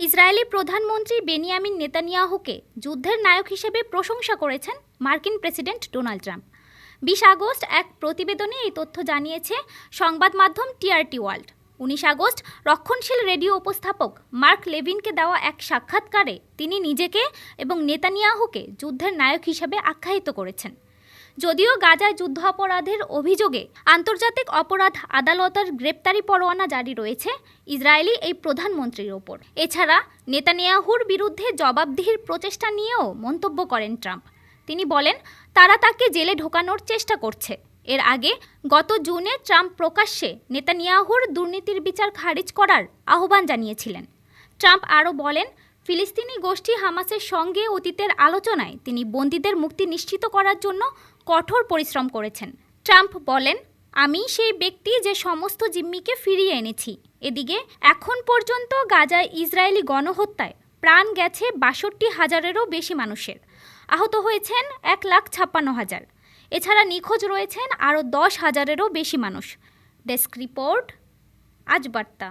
Israeli প্রধানমন্ত্রী Benjamin নেতানিয়াহুকে যুদ্ধের নায়ক হিসেবে প্রশংসা করেছেন মার্কিন প্রেসিডেন্ট ডোনাল্ড ট্রাম্প। বিশ আগস্ট এক প্রতিবেদনে এই তথ্য জানিয়েছে সংবাদ মাধ্যম টিআরটি ওয়ার্ল্ড। উনিশ আগস্ট রক্ষণশীল রেডিও উপস্থাপক মার্ক লেভিনকে দেওয়া এক সাক্ষাৎকারে তিনি নিজেকে এবং নেতানিয়াহুকে যুদ্ধের নায়ক হিসেবে আখ্যায়িত করেছেন। যদিও গাজায় যুদ্ধাপরাধের অভিযোগে আন্তর্জাতিক অপরাধ আদালতের গ্রেপ্তারি পরোয়ানা জারি রয়েছে ইসরায়েলি এই প্রধানমন্ত্রীর ওপর। এছাড়া নেতানিয়াহুর বিরুদ্ধে জবাবদিহির প্রচেষ্টা নিয়েও মন্তব্য করেন ট্রাম্প। তিনি বলেন, তারা তাকে জেলে ঢোকানোর চেষ্টা করছে। এর আগে গত জুনে ট্রাম্প প্রকাশ্যে নেতানিয়াহুর দুর্নীতির বিচার খারিজ করার আহ্বান জানিয়েছিলেন। ট্রাম্প আরও বলেন ফিলিস্তিনি গোষ্ঠী হামাসের সঙ্গে অতীতের আলোচনায় তিনি বন্দীদের মুক্তি নিশ্চিত করার জন্য কঠোর পরিশ্রম করেছেন। ট্রাম্প বলেন, আমি সেই ব্যক্তি যে সমস্ত জিম্মিকে ফিরিয়ে এনেছি। এদিকে, এখন পর্যন্ত গাজায় ইসরায়েলি গণহত্যায় প্রাণ গেছে বাষট্টি হাজারেরও বেশি মানুষের। আহত হয়েছেন এক লাখ ছাপ্পান্ন হাজার। এছাড়া নিখোঁজ রয়েছেন আরও দশ হাজারেরও বেশি মানুষ। ডেস্ক রিপোর্ট, আজ বার্তা।